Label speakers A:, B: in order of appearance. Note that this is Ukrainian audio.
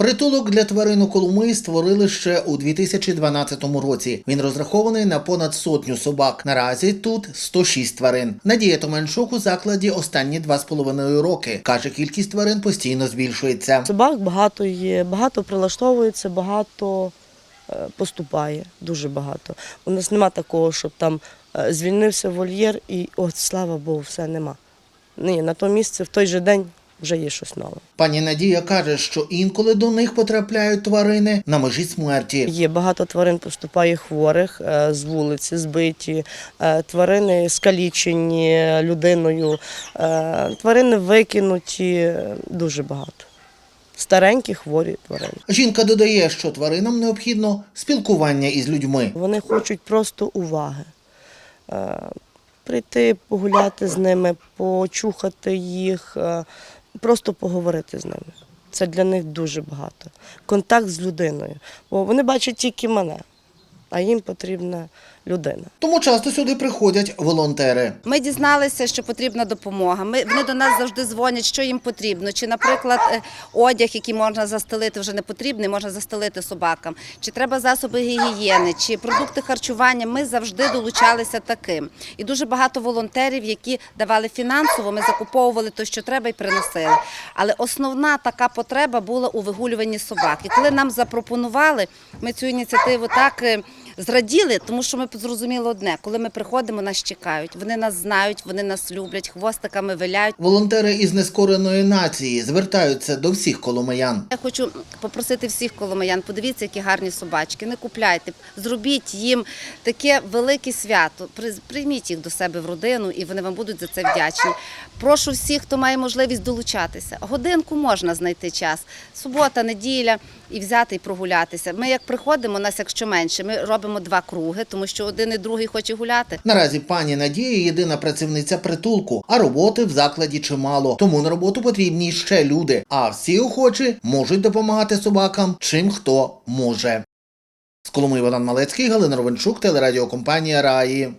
A: Притулок для тварин у Коломиї створили ще у 2012 році. Він розрахований на понад сотню собак. Наразі тут 106 тварин. Надія Томенчук у закладі останні два з половиною роки. Каже, кількість тварин постійно збільшується.
B: Собак багато є, багато прилаштовується, багато е, поступає, дуже багато. У нас нема такого, щоб там е, звільнився вольєр і от слава Богу, все нема. Ні, на то місце в той же день вже є щось нове.
A: Пані Надія каже, що інколи до них потрапляють тварини на межі смерті.
B: Є багато тварин поступає хворих е, з вулиці, збиті, е, тварини скалічені людиною, е, тварини викинуті, дуже багато. Старенькі хворі тварини.
A: Жінка додає, що тваринам необхідно спілкування із людьми.
B: Вони хочуть просто уваги. Прийти, погуляти з ними, почухати їх, просто поговорити з ними. Це для них дуже багато. Контакт з людиною. Бо вони бачать тільки мене, а їм потрібна людина.
A: Тому часто сюди приходять волонтери.
C: Ми дізналися, що потрібна допомога. Ми вони до нас завжди дзвонять, що їм потрібно. Чи, наприклад, е, одяг, який можна застелити, вже не потрібний, можна застелити собакам, чи треба засоби гігієни, чи продукти харчування. Ми завжди долучалися таким. І дуже багато волонтерів, які давали фінансово, ми закуповували те, що треба, і приносили. Але основна така потреба була у вигулюванні собак. І коли нам запропонували, ми цю ініціативу так. Зраділи, тому що ми зрозуміли одне, коли ми приходимо, нас чекають. Вони нас знають, вони нас люблять, хвостиками виляють.
A: Волонтери із нескореної нації звертаються до всіх коломиян.
C: Я хочу попросити всіх коломиян, подивіться, які гарні собачки. Не купляйте, зробіть їм таке велике свято. При- Прийміть їх до себе в родину, і вони вам будуть за це вдячні. Прошу всіх, хто має можливість долучатися. Годинку можна знайти час. Субота, неділя і взяти і прогулятися. Ми як приходимо, нас якщо менше, ми робимо два круги, тому що один і другий хоче гуляти.
A: Наразі пані Надія єдина працівниця притулку, а роботи в закладі чимало. Тому на роботу потрібні ще люди. А всі охочі можуть допомагати собакам, чим хто може. З Коломиї Богдан Малецький, Галина Ровенчук, телерадіокомпанія Раї.